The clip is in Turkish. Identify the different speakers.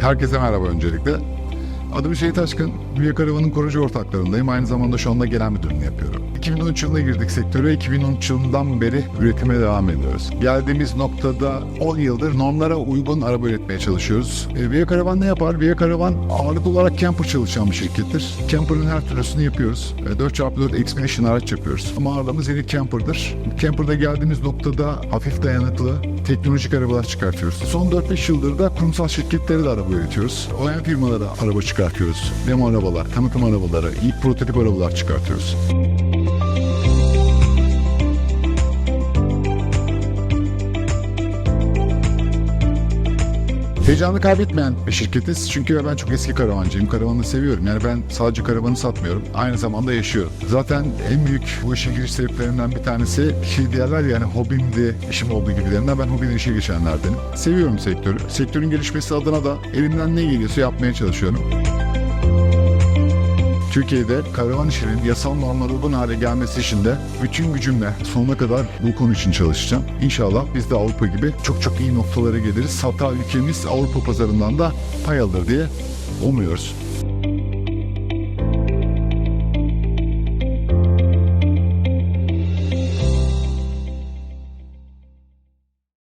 Speaker 1: Herkese merhaba öncelikle. Adım Hüseyin Taşkın, Büyük Karavan'ın kurucu ortaklarındayım. Aynı zamanda şu anda gelen müdürlüğünü yapıyorum. 2013 yılında girdik sektöre, 2013 yılından beri üretime devam ediyoruz. Geldiğimiz noktada 10 yıldır normlara uygun araba üretmeye çalışıyoruz. E, Via Karavan ne yapar? Via Karavan ağırlıklı olarak camper çalışan bir şirkettir. Camper'ın her türlüsünü yapıyoruz. E, 4x4 Expedition araç yapıyoruz. Ama ağırlığımız yeni camper'dır. Camper'da geldiğimiz noktada hafif dayanıklı, teknolojik arabalar çıkartıyoruz. Son 4-5 yıldır da kurumsal şirketlere de araba üretiyoruz. OEM firmalara araba çıkartıyoruz. Demo arabalar, tanıtım arabaları, ilk prototip arabalar çıkartıyoruz. Heyecanı kaybetmeyen bir şirketiz. Çünkü ben çok eski karavancıyım. Karavanı seviyorum. Yani ben sadece karavanı satmıyorum. Aynı zamanda yaşıyorum. Zaten en büyük bu işe giriş sebeplerinden bir tanesi şey diyorlar ya yani hobimdi, işim olduğu gibilerinden ben hobiden işe geçenlerdenim. Seviyorum sektörü. Sektörün gelişmesi adına da elimden ne geliyorsa yapmaya çalışıyorum. Türkiye'de karavan işinin yasal normlara uygun hale gelmesi için de bütün gücümle sonuna kadar bu konu için çalışacağım. İnşallah biz de Avrupa gibi çok çok iyi noktalara geliriz. Hatta ülkemiz Avrupa pazarından da pay alır diye umuyoruz.